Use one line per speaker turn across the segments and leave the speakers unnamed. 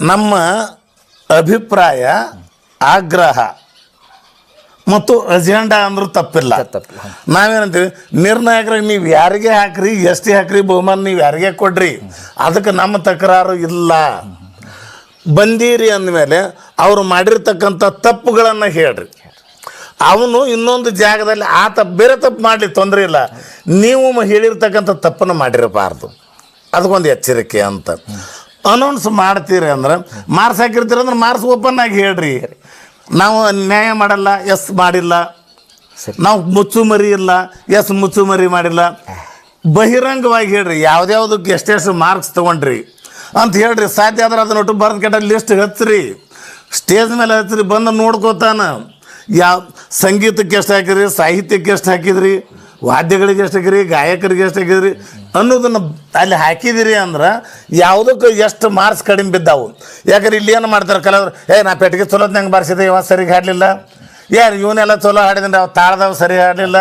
ನಮ್ಮ ಅಭಿಪ್ರಾಯ ಆಗ್ರಹ ಮತ್ತು ಅಜೆಂಡಾ ಅಂದ್ರೂ ತಪ್ಪಿಲ್ಲ.
ತಪ್ಪಿಲ್ಲ.
ನಾವೇನಂತೀವಿ? ನಿರ್ಣಾಯಕರಿಗೆ ನೀವು ಯಾರಿಗೆ ಹಾಕ್ರಿ ಎಷ್ಟೇ ಹಾಕ್ರಿ ಬಹುಮಾನ ನೀವು ಯಾರಿಗೆ ಕೊಡ್ರಿ? ಅದಕ್ಕೆ ನಮ್ಮ ತಕರಾರು ಇಲ್ಲ. ಬಂದೀರಿ ಅಂದಮೇಲೆ ಅವರು ಮಾಡಿರ್ತಕ್ಕಂಥ ತಪ್ಪುಗಳನ್ನು ಹೇಳ್ರಿ. ಅವನು ಇನ್ನೊಂದು ಜಾಗದಲ್ಲಿ ಆ ತಪ್ಪು ಬೇರೆ ತಪ್ಪು ಮಾಡಲಿ ತೊಂದರೆ ಇಲ್ಲ. ನೀವು ಹೇಳಿರ್ತಕ್ಕಂಥ ತಪ್ಪನ್ನು ಮಾಡಿರಬಾರ್ದು. ಅದಕ್ಕೊಂದು ಎಚ್ಚರಿಕೆ ಅಂತ. ಅನೌನ್ಸ್ ಮಾಡ್ತೀರಿ ಅಂದ್ರೆ ಮಾರ್ಕ್ಸ್ ಹಾಕಿರ್ತೀರಿ ಅಂದ್ರೆ ಮಾರ್ಕ್ಸ್ ಓಪನ್ ಆಗಿ ಹೇಳ್ರಿ. ನಾವು ನ್ಯಾಯ ಮಾಡಲ್ಲ ಎಸ್ ಮಾಡಿಲ್ಲ. ನಾವು ಮುಚ್ಚುಮರಿ ಇಲ್ಲ ಎಸ್ ಮುಚ್ಚುಮರಿ ಮಾಡಿಲ್ಲ. ಬಹಿರಂಗವಾಗಿ ಹೇಳ್ರಿ ಯಾವ್ದ್ಯಾವ್ದಕ್ಕೆ ಎಷ್ಟೆಷ್ಟು ಮಾರ್ಕ್ಸ್ ತಗೊಂಡ್ರಿ ಅಂತ ಹೇಳ್ರಿ. ಸಾಧ್ಯ ಆದ್ರೆ ಅದನ್ನ ಒಟ್ಟು ಬರ್ದು ಕೆಟ್ಟ ಲಿಸ್ಟ್ ಹಚ್ಚ್ರಿ ಸ್ಟೇಜ್ ಮೇಲೆ ಹಚ್ಚ್ರಿ ಬಂದು ನೋಡ್ಕೋತಾನ. ಯಾವ ಸಂಗೀತಕ್ಕೆ ಎಷ್ಟು ಹಾಕಿದ್ರಿ ಸಾಹಿತ್ಯಕ್ಕೆ ಎಷ್ಟು ಹಾಕಿದ್ರಿ ವಾದ್ಯಗಳಿಗೆ ಎಷ್ಟು ಹಾಕಿರಿ ಗಾಯಕರಿಗೆ ಎಷ್ಟು ಹಾಕಿದ್ರಿ ಅನ್ನೋದನ್ನು ಅಲ್ಲಿ ಹಾಕಿದಿರಿ ಅಂದ್ರೆ ಯಾವುದಕ್ಕೆ ಎಷ್ಟು ಮಾರ್ಕ್ಸ್ ಕಡಿಮೆ ಬಿದ್ದಾವು. ಯಾಕಂದ್ರೆ ಇಲ್ಲಿ ಏನು ಮಾಡ್ತಾರೆ ಕಲಾವಿದ್ರು ಏ, ನಾ ಪೆಟ್ಟಿಗೆ ಚಲೋತ್ನಂಗೆ ಬಾರಿಸಿದೆ, ಇವ ಸರಿಗೆ ಹಾಡಲಿಲ್ಲ. ಯಾರು ಇವನ್ನೆಲ್ಲ ಚಲೋ ಹಾಡಿದ್ರೆ ಅವ್ರು ತಾಳದವ್ರು ಸರಿ ಹಾಡಲಿಲ್ಲ.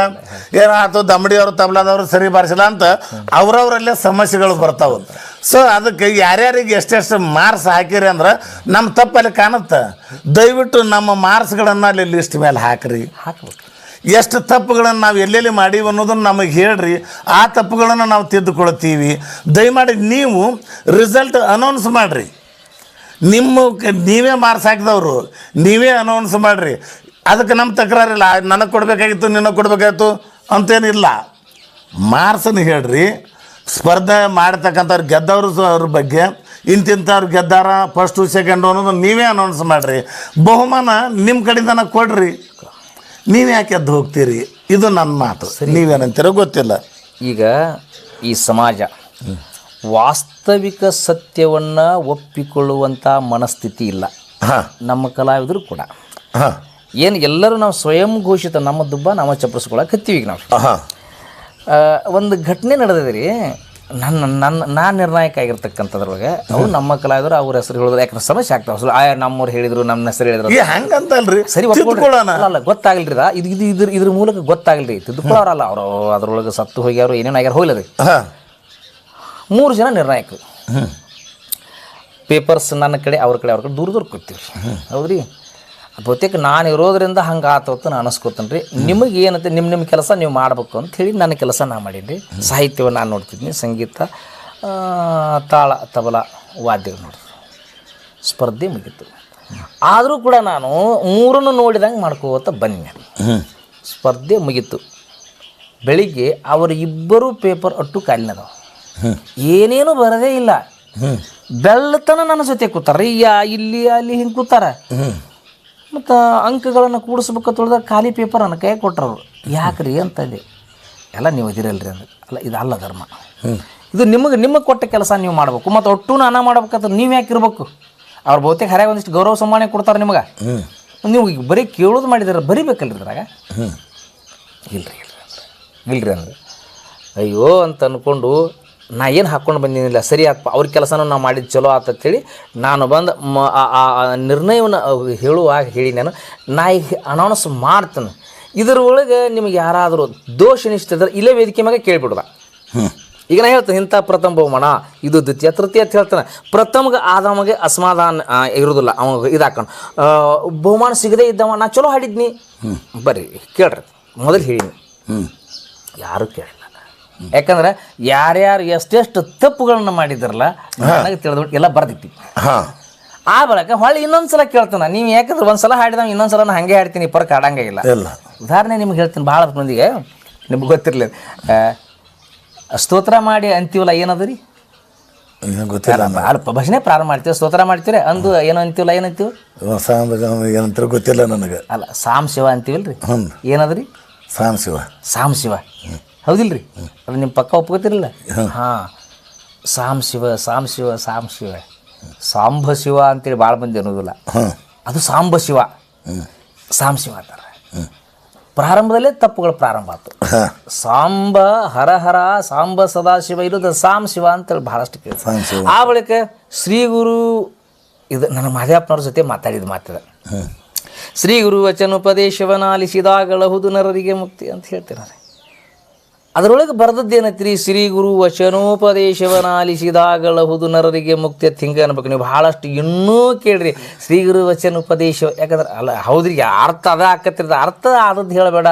ಏನೋ ಆಯ್ತು ದಮಡಿಯವರು, ತಬಲಾದವರು ಸರಿ ಬಾರಿಸಿಲ್ಲ ಅಂತ ಅವ್ರವ್ರಲ್ಲೇ ಸಮಸ್ಯೆಗಳು ಬರ್ತಾವೆ. ಸೊ ಅದಕ್ಕೆ ಯಾರ್ಯಾರಿಗೆ ಎಷ್ಟೆಷ್ಟು ಮಾರ್ಕ್ಸ್ ಹಾಕಿರಿ ಅಂದ್ರೆ ನಮ್ಮ ತಪ್ಪಲ್ಲಿ ಕಾಣುತ್ತೆ. ದಯವಿಟ್ಟು ನಮ್ಮ ಮಾರ್ಕ್ಸ್ಗಳನ್ನು ಅಲ್ಲಿ ಲಿಸ್ಟ್ ಮೇಲೆ ಹಾಕಿರಿ.
ಹಾಕ್ಬೇಕು.
ಎಷ್ಟು ತಪ್ಪುಗಳನ್ನು ನಾವು ಎಲ್ಲೆಲ್ಲಿ ಮಾಡೀವಿ ಅನ್ನೋದನ್ನು ನಮಗೆ ಹೇಳ್ರಿ. ಆ ತಪ್ಪುಗಳನ್ನು ನಾವು ತಿದ್ದುಕೊಳ್ತೀವಿ. ದಯಮಾಡಿ ನೀವು ರಿಸಲ್ಟ್ ಅನೌನ್ಸ್ ಮಾಡಿರಿ. ನಿಮ್ಮ ನೀವೇ ಮಾರ್ಕ್ಸ್ ಹಾಕಿದವರು. ನೀವೇ ಅನೌನ್ಸ್ ಮಾಡಿರಿ. ಅದಕ್ಕೆ ನಮ್ಮ ತಕರಾರಿಲ್ಲ. ನನಗೆ ಕೊಡಬೇಕಾಗಿತ್ತು, ನಿನಗೆ ಕೊಡಬೇಕಾಗಿತ್ತು ಅಂತೇನಿಲ್ಲ. ಮಾರ್ಕ್ಸನ್ನು ಹೇಳ್ರಿ. ಸ್ಪರ್ಧೆ ಮಾಡ್ತಕ್ಕಂಥವ್ರು ಗೆದ್ದವರು ಅವ್ರ ಬಗ್ಗೆ. ಇಂತಿಂಥವ್ರು ಗೆದ್ದಾರ ಫಸ್ಟು ಸೆಕೆಂಡು ಅನ್ನೋದು ನೀವೇ ಅನೌನ್ಸ್ ಮಾಡಿರಿ. ಬಹುಮಾನ ನಿಮ್ಮ ಕಡೆಯಿಂದನ ಕೊಡ್ರಿ. ನೀವು ಯಾಕೆ ಎದ್ದು ಹೋಗ್ತೀರಿ? ಇದು ನನ್ನ ಮಾತು. ನೀವೇನಂತೀರೋ ಗೊತ್ತಿಲ್ಲ.
ಈಗ ಈ ಸಮಾಜ ವಾಸ್ತವಿಕ ಸತ್ಯವನ್ನು ಒಪ್ಪಿಕೊಳ್ಳುವಂಥ ಮನಸ್ಥಿತಿ ಇಲ್ಲ.
ಹಾಂ.
ನಮ್ಮ ಕಲಾವಿದರು ಕೂಡ.
ಹಾಂ.
ಏನು ಎಲ್ಲರೂ ನಾವು ಸ್ವಯಂ ಘೋಷಿತ ನಮ್ಮ ದುಬ್ಬ ನಾವು ಚಪ್ಪರಿಸ್ಕೊಳಕ್ಕೆ ಹತ್ತೀವಿ ಈಗ ನಾವು. ಒಂದು ಘಟನೆ ನಡೆದಿದೆ ರೀ ನನ್ನ ನನ್ನ ನಾನು ನಿರ್ಣಾಯಕ ಆಗಿರ್ತಕ್ಕಂಥದ್ರೊಳಗೆ ಅವ್ರು ನಮ್ಮ ಕಲಾವಿದರು ಅವ್ರ ಹೆಸರು ಹೇಳಿದ್ರು ಯಾಕಂದ್ರೆ ಸಮಸ್ಯೆ ಆಗ್ತಾವೆ ಆಯ ನಮ್ಮವ್ರು ಹೇಳಿದ್ರು ನಮ್ಮ ಹೆಸರು ಹೇಳಿದ್ರು
ಈ ಹಂಗಂತಲ್ರಿ?
ಸರಿ ಅಲ್ಲ ಗೊತ್ತಾಗಲ್ರಿ ಇದು. ಇದು ಇದು ಇದ್ರ ಇದ್ರ ಮೂಲಕ ಗೊತ್ತಾಗಲ್ರಿ ತಿದ್ದುಕೊಳ್ಳೋರಲ್ಲ ಅವರು. ಅದ್ರೊಳಗೆ ಸತ್ತು ಹೋಗ್ಯಾರು ಏನೇನು ಆಗ್ಯಾರ ಹೋಗ್ಲಿ
ಹಾಂ.
ಮೂರು ಜನ ನಿರ್ಣಾಯಕರು. ಪೇಪರ್ಸ್ ನನ್ನ ಕಡೆ ಅವ್ರ ಕಡೆ ಅವ್ರ ಕಡೆ ದೂರ ದೂರ ಕೂತೀವಿ ಹೌದ್ರಿ? ಬಹುತೇಕ ನಾನು ಇರೋದ್ರಿಂದ ಹಂಗೆ ಅಂತ ನಾನು ಅನಿಸ್ಕೊತೀನಿ ರೀ ನಿಮಗೆ ಏನಂತೆ ನಿಮ್ಮ ನಿಮ್ಮ ಕೆಲಸ ನೀವು ಮಾಡಬೇಕು ಅಂತ ಹೇಳಿ ನನ್ನ ಕೆಲಸ ನಾನು ಮಾಡೀನಿ ರೀ ಸಾಹಿತ್ಯವನ್ನು ನಾನು ನೋಡ್ತಿದ್ದೀನಿ ಸಂಗೀತ ತಾಳ ತಬಲ ವಾದ್ಯ ನೋಡಿದ್ರು ಸ್ಪರ್ಧೆ ಮುಗೀತು. ಆದರೂ ಕೂಡ ನಾನು ಮೂರನ್ನು ನೋಡಿದಂಗೆ ಮಾಡ್ಕೋತ ಬನ್ನಿ ಸ್ಪರ್ಧೆ ಮುಗೀತು. ಬೆಳಿಗ್ಗೆ ಅವರು ಇಬ್ಬರು ಪೇಪರ್ ಅಟ್ಟು ಕಾಲಿನದವ ಏನೇನು ಬರದೇ ಇಲ್ಲ. ಬೆಳ್ಳತನ ನನ್ನ ಜೊತೆ ಕೂತಾರ ಯಾ ಇಲ್ಲಿ ಅಲ್ಲಿ ಹಿಂಗೆ ಕೂತಾರ. ಮತ್ತು ಅಂಕಗಳನ್ನು ಕೂಡಿಸ್ಬೇಕು ತೊಳೆದಾಗ ಖಾಲಿ ಪೇಪರ್ ನನ್ನ ಕೈ ಕೊಟ್ರವ್ರು. ಯಾಕ್ರಿ ಅಂತಂದು ಎಲ್ಲ ನೀವು ಇದಿರಲ್ರಿ ಅಂದ್ರೆ ಅಲ್ಲ ಇದು ಅಲ್ಲ ಧರ್ಮ. ಇದು ನಿಮಗೆ ನಿಮಗೆ ಕೊಟ್ಟ ಕೆಲಸ ನೀವು ಮಾಡಬೇಕು. ಮತ್ತು ಒಟ್ಟು ನಾನು ಮಾಡ್ಬೇಕಂತ ನೀವು ಯಾಕೆ ಇರ್ಬೇಕು? ಅವ್ರು ಬಹುತೇಕ ಹರ್ಯಾಗ ಒಂದಿಷ್ಟು ಗೌರವ ಸಮ್ಮಾನ ಕೊಡ್ತಾರೆ ನಿಮಗೆ. ನೀವು ಈಗ ಬರೀ ಕೇಳೋದು ಮಾಡಿದಾರೆ ಬರಿಬೇಕಲ್ರಿ ಇದ್ರಾಗ? ಇಲ್ರಿ ಇಲ್ರಿ ಅಂದ್ರೆ ಇಲ್ರಿ ಅಂದ್ರೆ. ಅಯ್ಯೋ ಅಂತ ಅಂದ್ಕೊಂಡು ನಾ ಏನು ಹಾಕ್ಕೊಂಡು ಬಂದಿನಿಲ್ಲ ಸರಿ ಆತ್ಪ ಅವ್ರ ಕೆಲಸನೂ ನಾ ಮಾಡಿದ್ದು ಚಲೋ ಆತಂತೇಳಿ ನಾನು ಬಂದು ಮ ಆ- ನಿರ್ಣಯವನ್ನು ಹೇಳುವಾಗ ಹೇಳಿ ನಾನು. ನಾ ಈಗ ಅನೌನ್ಸ್ ಮಾಡ್ತೇನೆ. ಇದ್ರ ಒಳಗೆ ನಿಮ್ಗೆ ಯಾರಾದರೂ ದೋಷ ನಿಷ್ಠಿದ್ರೆ ಇಲ್ಲೇ ವೇದಿಕೆ ಮ್ಯಾಗ ಕೇಳಿಬಿಡ್ದ ಈಗ ನಾ ಹೇಳ್ತೇನೆ ಇಂಥ ಪ್ರಥಮ ಬಹುಮಾನ ಇದು ದ್ವಿತೀಯ ತೃತೀಯ ಅಂತ ಹೇಳ್ತಾನೆ. ಪ್ರಥಮಗೆ ಆದಮಗೆ ಅಸಮಾಧಾನ ಇರೋದಿಲ್ಲ ಅವ ಇದಾಕೊಂಡು ಬಹುಮಾನ ಸಿಗದೇ ಇದ್ದವ ನಾ ಚಲೋ ಹಾಡಿದ್ನಿ. ಬರ್ರಿ ಕೇಳ್ರಿ ಮೊದಲು ಹೇಳಿ
ಹ್ಞೂ
ಯಾರು ಕೇಳಿಲ್ಲ. ಯಾಕಂದ್ರೆ ಯಾರ್ಯಾರು ಎಷ್ಟೆಷ್ಟು ತಪ್ಪುಗಳನ್ನು ಮಾಡಿದ್ರಲ್ಲ ನನಗೆ ತಿಳಿದು ಎಲ್ಲ ಬರ್ದಿತ್ತು
ಹಾಂ.
ಆ ಬಳಿಕ ಹೊಳ್ಳಿ ಇನ್ನೊಂದ್ಸಲ ಕೇಳ್ತಾನೆ ನೀವು ಯಾಕಂದ್ರೆ ಒಂದ್ಸಲ ಹಾಡಿದಾಗ ಇನ್ನೊಂದ್ಸಲ ನಾನು ಹಂಗೆ ಹಾಡ್ತೀನಿ ಪರಕ್ ಹಾಡಂಗೆ ಇಲ್ಲ. ಉದಾಹರಣೆ ನಿಮ್ಗೆ ಹೇಳ್ತೀನಿ ಭಾಳ ಮಂದಿಗೆ. ನಿಮ್ಗೆ ಗೊತ್ತಿರಲಿ ಸ್ತೋತ್ರ ಮಾಡಿ ಅಂತೀವಲ್ಲ ಏನದು ರೀ
ಏನು ಗೊತ್ತಿಲ್ಲ
ಅಲ್ಪ ಭಜನೆ ಪ್ರಾರಂಭ ಮಾಡ್ತೀವಿ ಸ್ತೋತ್ರ ಮಾಡ್ತೀರಿ ಅಂದು ಏನು ಅಂತೀವಲ್ಲ ಏನಂತೀವಿ
ಏನಂತಾರೆ ಏನಂತ ಗೊತ್ತಿಲ್ಲ ನನಗೆ.
ಅಲ್ಲ ಸಾಮ್ ಶಿವ ಅಂತೀವಲ್ರಿ ಏನದ್ರಿ?
ಸಾಮ ಶಿವ
ಸಾಮ್ ಶಿವ ಹೌದಿಲ್ರಿ? ಅದು ನಿಮ್ಮ ಪಕ್ಕ ಒಪ್ಕೋತಿರಲ್ಲ? ಹಾಂ. ಸಾಮ್ ಶಿವ ಸಾಮ್ ಶಿವ ಸಾಮ್ ಶಿವ. ಸಾಂಬ ಶಿವ ಅಂತೇಳಿ ಭಾಳ ಮಂದಿ ಅನ್ನೋದಿಲ್ಲ. ಅದು ಸಾಂಬ ಶಿವ. ಸಾಮ್ ಶಿವ ಅಂತಾರೆ. ಪ್ರಾರಂಭದಲ್ಲೇ ತಪ್ಪುಗಳು ಪ್ರಾರಂಭ ಆಯ್ತು ಸಾಂಬ ಹರ ಹರ ಸಾಂಬ ಸದಾಶಿವ ಇರೋದು ಸಾಮ್ ಶಿವ ಅಂತೇಳಿ ಭಾಳಷ್ಟು ಕೇಳಿ ಆ ಬಳಿಕ ಶ್ರೀ ಗುರು ಇದು ನನ್ನ ಮಾದೇವಪ್ಪನವ್ರ ಜೊತೆ ಮಾತಾಡಿದ ಮಾತಿದೆ. ಶ್ರೀ ಗುರು ವಚನೋಪದೇಶವನ್ನ ಆಲಿಸಿದಾಗಲಹುದು ನರರಿಗೆ ಮುಕ್ತಿ ಅಂತ ಹೇಳ್ತೀನಿ ಅದರೊಳಗೆ ಬರೆದದ್ದೇನೈತ್ರಿ ಶ್ರೀ ಗುರು ವಚನೋಪದೇಶವನಾಲಿಸಿದಾಗಲಹುದು ನರರಿಗೆ ಮುಕ್ತಿ ಅಂತ ಹಿಂಗೆ ಅನ್ಬೇಕು. ನೀವು ಭಾಳಷ್ಟು ಇನ್ನೂ ಕೇಳ್ರಿ. ಶ್ರೀ ಗುರು ವಚನೋಪದೇಶ ಯಾಕಂದ್ರೆ ಅಲ್ಲ ಹೌದ್ರಿ ಅರ್ಥ ಅದ ಆಕತ್ತಿರದ ಅರ್ಥ ಆದದ್ದು ಹೇಳಬೇಡ.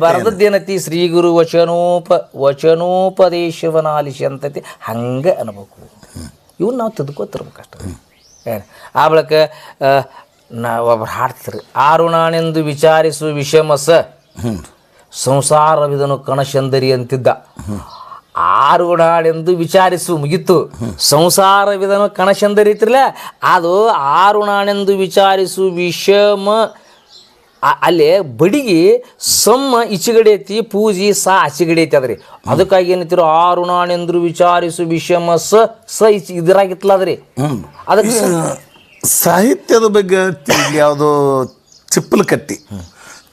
ಬರೆದದ್ದೇನೈತಿ ಶ್ರೀ ಗುರು ವಚನೋಪ ವಚನೋಪದೇಶವನಾಲಿಸಿ ಅಂತೈತಿ. ಹಂಗೆ ಅನ್ಬೇಕು. ಇವನ್ನ ನಾವು ತಿದ್ಕೋತಿರ್ಬೇಕಷ್ಟೆ. ಆ ಬಳಿಕ ನಾವು ಒಬ್ರು ಹಾಡ್ತಿರ್ರಿ ಆರುಣಾನೆಂದು ವಿಚಾರಿಸು ವಿಷಮಸ. ಸಂಸಾರವಿದನು ಕಣಶಂದರಿ ಅಂತಿದ್ದ. ಆರುಣಾಳೆಂದು ವಿಚಾರಿಸು ಮುಗಿತು. ಸಂಸಾರವಿದನು ಕಣಶಂದರಿ ಇತ್ತಿರಲ ಅದು ಆರುಣಾಳೆಂದು ವಿಚಾರಿಸು ವಿಷಮ ಅಲ್ಲಿ ಬಡಿಗೆ ಸಮ್ಮ ಇಚಿಗಡೆ ಐತಿ ಪೂಜಿ ಸ ಆಚೆಗಡೆ ಐತಿ ಅದ್ರಿ. ಅದಕ್ಕಾಗಿ ಏನೈತಿರು ಆರುಣಾಳೆಂದ್ರು ವಿಚಾರಿಸು ವಿಷಮ ಸ ಸ ಇಚ್ ಇದ್ರಾಗಿತ್ತಲ್ಲ ಅದ್ರಿ ಅದಕ್ಕೆ
ಸಾಹಿತ್ಯದ ಬಗ್ಗೆ ಯಾವುದೋ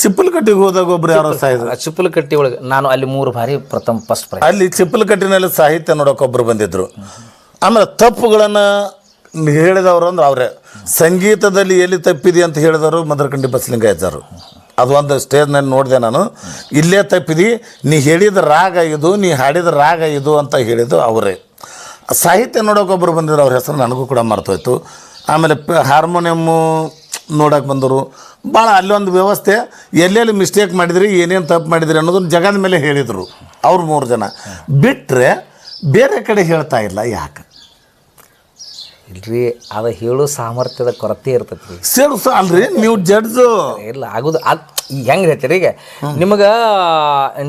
ಚಿಪ್ಪಲಕಟ್ಟಿ ಚಿಪ್ಪಲಕಟ್ಟಿಗೆ ಹೋದಾಗ ಒಬ್ರು ಯಾರೋ ಸಾಯಿದ್ರು.
ಚಿಪ್ಪಲ್ ಕಟ್ಟಿ ಒಳಗೆ ನಾನು ಅಲ್ಲಿ ಮೂರು ಬಾರಿ ಪ್ರಥಮ ಫಸ್ಟ್ ಪ್ರೈಸ್
ಅಲ್ಲಿ ಚಿಪ್ಪಲಕಟ್ಟಿನಲ್ಲಿ ಸಾಹಿತ್ಯ ನೋಡೋಕೆ ಒಬ್ರು ಬಂದಿದ್ರು. ಆಮೇಲೆ ತಪ್ಪುಗಳನ್ನು ಹೇಳಿದವರು ಅಂದ್ರೆ ಅವರೇ. ಸಂಗೀತದಲ್ಲಿ ಎಲ್ಲಿ ತಪ್ಪಿದೆ ಅಂತ ಹೇಳಿದವರು ಮದರಕಂಡಿ ಬಸಲಿಂಗಯ್ಯರು ಅದು ಒಂದು ಸ್ಟೇಜ್ನಲ್ಲಿ ನೋಡಿದೆ ನಾನು. ಇಲ್ಲೇ ತಪ್ಪಿದಿ ನೀ ಹೇಳಿದ ರಾಗ ಇದು ನೀ ಹಾಡಿದ ರಾಗ ಇದು ಅಂತ ಹೇಳಿದ್ದು ಅವರೇ. ಸಾಹಿತ್ಯ ನೋಡೋಕೆ ಒಬ್ಬರು ಬಂದಿದ್ರು ಅವ್ರ ಹೆಸರು ನನಗೂ ಕೂಡ ಮರ್ತೋಯ್ತು. ಆಮೇಲೆ ಹಾರ್ಮೋನಿಯಮ್ಮು ನೋಡಕ್ಕೆ ಬಂದರು. ಭಾಳ ಅಲ್ಲೊಂದು ವ್ಯವಸ್ಥೆ ಎಲ್ಲೆಲ್ಲಿ ಮಿಸ್ಟೇಕ್ ಮಾಡಿದ್ರಿ ಏನೇನು ತಪ್ಪು ಮಾಡಿದ್ರಿ ಅನ್ನೋದನ್ನು ಜಗದ ಮೇಲೆ ಹೇಳಿದರು ಅವ್ರು ಮೂರು ಜನ. ಬಿಟ್ಟರೆ ಬೇರೆ ಕಡೆ ಹೇಳ್ತಾ ಇಲ್ಲ ಯಾಕೆ?
ಇಲ್ರಿ ಅದು ಹೇಳೋ ಸಾಮರ್ಥ್ಯದ ಕೊರತೆ ಇರ್ತೈತಿ ಸರ್
ಸೇರ್ಸ ಅಲ್ರಿ ನೀವು ಜಡ್ಜ್
ಇಲ್ಲ ಆಗುದು ಅದು ಹೆಂಗೆ ಹೇಳ್ತೀರಿ ಈಗ? ನಿಮಗೆ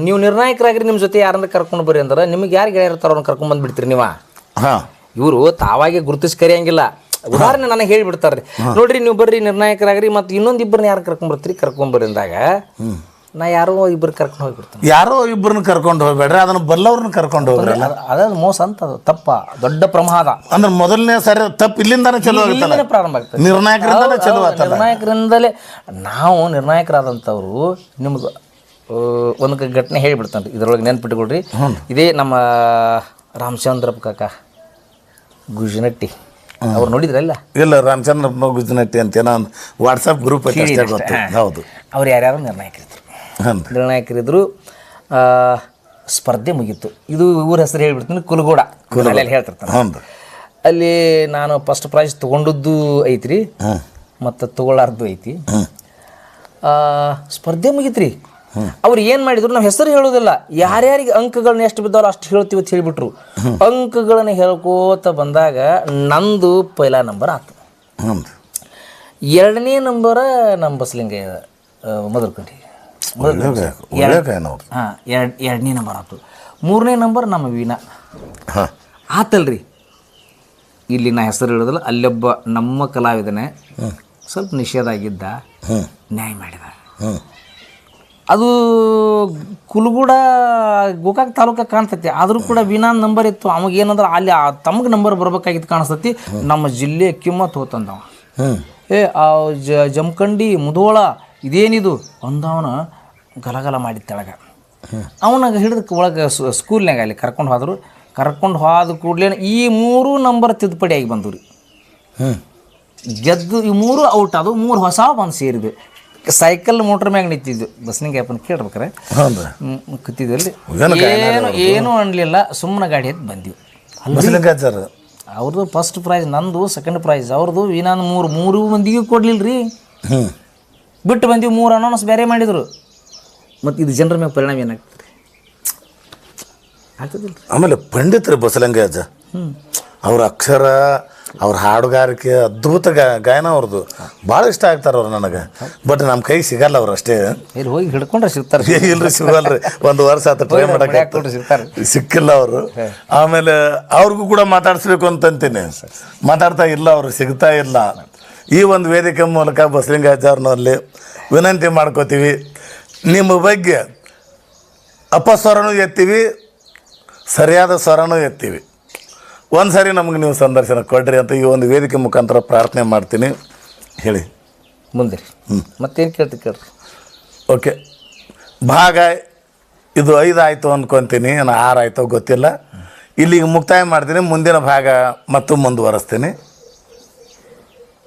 ನೀವು ನಿರ್ಣಾಯಕರಾಗಿರಿ ನಿಮ್ಮ ಜೊತೆ ಯಾರನ್ನ ಕರ್ಕೊಂಡು ಬರ್ರಿ ಅಂದ್ರೆ ನಿಮಗೆ ಯಾರು ಗೆಳೆಯರ್ತಾರ ಇರ್ತಾರೋ ಕರ್ಕೊಂಡು ಬಂದು ಬಿಡ್ತೀರಿ ನೀವು?
ಹಾಂ.
ಇವರು ತಾವಾಗೆ ಗುರುತಿಸಿ ಕರಿಯಂಗಿಲ್ಲ ಉದಾಹರಣೆ ನನಗೆ ಹೇಳಿಬಿಡ್ತಾರ್ರಿ. ನೋಡ್ರಿ ನೀವು ಬರ್ರಿ ನಿರ್ಣಾಯಕರಾಗ್ರಿ ಮತ್ತು ಇನ್ನೊಂದು ಇಬ್ಬರನ್ನ ಯಾರು ಕರ್ಕೊಂಬರ್ತೀರಿ ಬರ್ತೀರಿ? ಕರ್ಕೊಂಡ್ ಬರ್ರಿ ಅಂದಾಗ ನಾ ಯಾರೋ ಇಬ್ಬರು ಕರ್ಕೊಂಡು ಹೋಗ್ಬಿಡ್ತೀನಿ.
ಯಾರೋ ಇಬ್ಬರನ್ನ ಕರ್ಕೊಂಡು ಹೋಗ್ಬೇಡ್ರಿ ಅದನ್ನ ಬಲ್ಲವ್ರನ್ನ ಕರ್ಕೊಂಡು ಹೋಗ್ರಿ
ಅದ ಮೋಸ ಅಂತ ಅದು ತಪ್ಪ ದೊಡ್ಡ ಪ್ರಮಾದ.
ಅಂದ್ರೆ ಮೊದಲನೇ ಸರಿ ತಪ್ಪು ಇಲ್ಲಿಂದಾನೆ ಚಲೋ ಆಗುತ್ತಲ್ಲ
ಪ್ರಾರಂಭ ಆಗ್ತದೆ.
ನಿರ್ಣಾಯಕರಿಂದಲೇ ಚಲೋ ಆಗ್ತದೆ.
ನಿರ್ಣಾಯಕರಿಂದಲೇ ನಾವು ನಿರ್ಣಾಯಕರಾದಂಥವ್ರು ನಿಮ್ಗೆ ಒಂದು ಘಟನೆ ಹೇಳಿಬಿಡ್ತಾನೆ ಇದ್ರೊಳಗೆ ನೆನ್ಪಿಟ್ಕೊಳ್ರಿ. ಇದೇ ನಮ್ಮ ರಾಮಚಂದ್ರಪ್ಪ ಕಾಕ ಗುಜನಟ್ಟಿ. ಅವ್ರು ನೋಡಿದ್ರಲ್ಲ?
ಇಲ್ಲ ರಾಮಚಂದ್ರ ಗುಜನಟ್ಟಿ ಅಂತ ಏನೋ ಒಂದು ವಾಟ್ಸಪ್ ಗ್ರೂಪ್ ಅಲ್ಲಿ ಅಷ್ಟೇ ಗೊತ್ತು. ಹೌದು.
ಅವ್ರು ಯಾರ್ಯಾರು ನಿರ್ಣಾಯಕರಿದ್ರು. ನಿರ್ಣಾಯಕರಿದ್ರು ಆ, ಸ್ಪರ್ಧೆ ಮುಗೀತು. ಇದು ಊರ ಹೆಸರು ಹೇಳ್ಬಿಡ್ತೀನಿ ಕುಲಗೋಡ ಅಲ್ಲಿ ಹೇಳ್ತಿರ್ತಾನೆ ಅಲ್ಲಿ ನಾನು ಫಸ್ಟ್ ಪ್ರೈಸ್ ತೊಗೊಂಡದ್ದು ಐತ್ರಿ. ಮತ್ತು ತಗೊಳ್ಳಾರ್ದು ಐತಿ. ಸ್ಪರ್ಧೆ ಮುಗಿತ್ರಿ. ಅವ್ರು ಏನು ಮಾಡಿದ್ರು ನಾವು ಹೆಸರು ಹೇಳೋದಿಲ್ಲ ಯಾರ್ಯಾರಿಗೆ ಅಂಕಗಳನ್ನ ಎಷ್ಟು ಬಿದ್ದಾರೋ ಅಷ್ಟು ಹೇಳ್ತೀವಿ ಅಂತ ಹೇಳಿಬಿಟ್ರು. ಅಂಕಗಳನ್ನ ಹೇಳ್ಕೋತ ಬಂದಾಗ ನಂದು ಪೈಲಾ ನಂಬರ್ ಆತ.
ಹ್ಞೂ
ಎರಡನೇ ನಂಬರ ನಮ್ಮ ಬಸ್ಲಿಂಗ ಮದರ್ಕಂಡಿ ಹಾಂ ಎರಡು ಎರಡನೇ ನಂಬರ್ ಆತು. ಮೂರನೇ ನಂಬರ್ ನಮ್ಮ ವೀಣಾ.
ಹಾಂ.
ಆತಲ್ರಿ. ಇಲ್ಲಿ ನಾ ಹೆಸರು ಹೇಳೋದಿಲ್ಲ ಅಲ್ಲೊಬ್ಬ ನಮ್ಮ ಕಲಾವಿದನೇ ಸ್ವಲ್ಪ ನಿಷೇಧ ಆಗಿದ್ದ ನ್ಯಾಯ ಮಾಡಿದ.
ಹ್ಞೂ
ಅದು ಕುಲ್ಗುಡ ಗೋಕಾಕ್ ತಾಲೂಕ ಕಾಣ್ತೈತಿ. ಆದರೂ ಕೂಡ ವಿನಾನ್ ನಂಬರ್ ಇತ್ತು. ಅವಾಗ ಏನಂದ್ರೆ ಅಲ್ಲಿ ಆ ತಮಗೆ ನಂಬರ್ ಬರ್ಬೇಕಾಗಿತ್ತು ಕಾಣಿಸ್ತತಿ ನಮ್ಮ ಜಿಲ್ಲೆ ಕಿಮ್ಮತ್ ಹೋತಂದವ. ಏ ಆ ಜ ಜಮಖಂಡಿ ಮುಧೋಳ ಇದೇನಿದು? ಅಂದವನ ಗಲಗಲ ಮಾಡಿದ ತೆಳಗ. ಅವನಾಗ ಹಿಡಿದು ಒಳಗೆ ಸ್ಕೂಲ್ನಾಗ ಅಲ್ಲಿ ಕರ್ಕೊಂಡು ಹೋದ್ರು. ಕರ್ಕೊಂಡು ಹೋದ ಕೂಡಲೇ ಈ ಮೂರು ನಂಬರ್ ತಿದ್ದುಪಡಿ ಆಗಿ ಬಂದು ರೀ
ಹ್ಞೂ
ಗೆದ್ದು ಈ ಮೂರು ಔಟ್ ಅದು ಮೂರು ಹೊಸ ಬಂದು ಸೇರಿದ್ವು ಸೈಕಲ್ ಮೋಟ್ರ್ ಮ್ಯಾಗ ನಿಂತಿದ್ವಿ. ಬಸ್ನಿಗೆ ಅಪ್ಪನ ಕೇಳ್ಬೇಕಾರೆ? ಕೂತಿದ್ವಲ್ಲಿ.
ಏನು
ಏನು ಅನ್ಲಿಲ್ಲ ಸುಮ್ಮನೆ ಗಾಡಿ ಎದ್ದು ಬಂದಿವಿ. ಅವ್ರದ್ದು ಫಸ್ಟ್ ಪ್ರೈಸ್ ನಂದು ಸೆಕೆಂಡ್ ಪ್ರೈಸ್ ಅವ್ರದ್ದು ಇನ್ನೊಂದು ಮೂರು ಮೂರು ಮಂದಿಗೆ ಕೊಡ್ಲಿಲ್ಲ ರೀ
ಹ್ಞೂ
ಬಿಟ್ಟು ಬಂದೀವಿ ಮೂರು ಅನೌನ್ಸ್ ಬೇರೆ ಮಾಡಿದರು. ಮತ್ತು ಇದು ಜನರ ಮ್ಯಾಗ ಪರಿಣಾಮ ಏನಾಗ್ತದೆ
ಆಮೇಲೆ ಪಂಡಿತರು ಹ್ಞೂ ಅವ್ರ ಅಕ್ಷರ ಅವ್ರ ಹಾಡುಗಾರಿಕೆ ಅದ್ಭುತ ಗ ಗಾಯನ ಅವ್ರದ್ದು ಭಾಳ ಇಷ್ಟ ಆಗ್ತಾರೆ ಅವ್ರು ನನಗೆ. ಬಟ್ ನಮ್ಮ ಕೈ ಸಿಗಲ್ಲ ಅವ್ರು ಅಷ್ಟೇ.
ಇಲ್ಲಿ ಹೋಗಿ ಹಿಡ್ಕೊಂಡ್ರೆ ಸಿಗ್ತಾರೆ.
ಇಲ್ರಿ ಸಿಗಲ್ರಿ ಒಂದು ವರ್ಷ ಆತ ಟ್ರೈ
ಸಿಗ್ತಾರೆ.
ಸಿಕ್ಕಿಲ್ಲ ಅವರು. ಆಮೇಲೆ ಅವ್ರಿಗೂ ಕೂಡ ಮಾತಾಡಿಸ್ಬೇಕು ಅಂತಂತೀನಿ. ಮಾತಾಡ್ತಾ ಇಲ್ಲ ಅವರು ಸಿಗ್ತಾ ಇಲ್ಲ. ಈ ಒಂದು ವೇದಿಕೆ ಮೂಲಕ ಬಸಲಿಂಗಾಚಾರ್ನಲ್ಲಿ ವಿನಂತಿ ಮಾಡ್ಕೋತೀವಿ. ನಿಮ್ಮ ಬಗ್ಗೆ ಅಪಸ್ವರನೂ ಎತ್ತೀವಿ ಸರಿಯಾದ ಸ್ವರನೂ ಎತ್ತೀವಿ. ಒಂದು ಸಾರಿ ನಮಗೆ ನೀವು ಸಂದರ್ಶನ ಕೊಡ್ರಿ ಅಂತ ಈ ಒಂದು ವೇದಿಕೆ ಮುಖಾಂತರ ಪ್ರಾರ್ಥನೆ ಮಾಡ್ತೀನಿ. ಹೇಳಿ.
ಮುಂದೆ ರೀ ಮತ್ತೇನು ಕೇಳ್ತೀವಿ ಕೇಳ್ರಿ.
ಓಕೆ. ಭಾಗ ಇದು ಐದು ಆಯಿತು ಅಂದ್ಕೊತೀನಿ ನಾನು ಆರು ಆಯಿತೋ ಗೊತ್ತಿಲ್ಲ. ಇಲ್ಲಿಗೆ ಮುಕ್ತಾಯ ಮಾಡ್ತೀನಿ. ಮುಂದಿನ ಭಾಗ ಮತ್ತು ಮುಂದುವರಿಸ್ತೀನಿ.